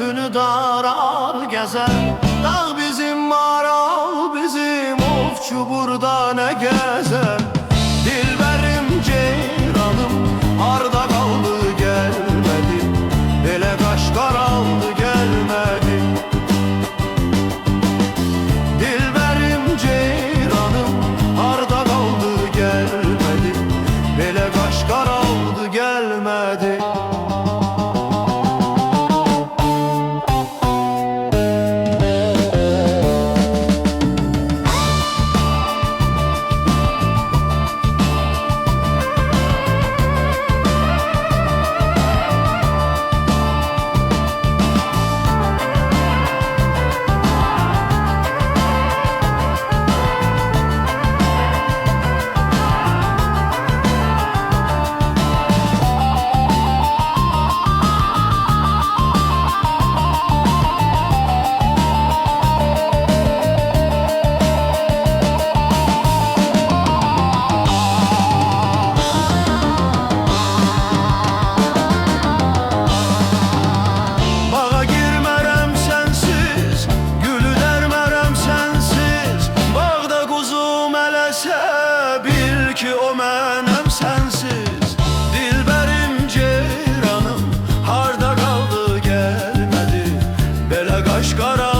zülfünü darar gezer Dağ bizim maral bizim Ofçu burada ne gezer o menem sensiz Dilberim ceyranım Harda kaldı gelmedi. Bele kaş kara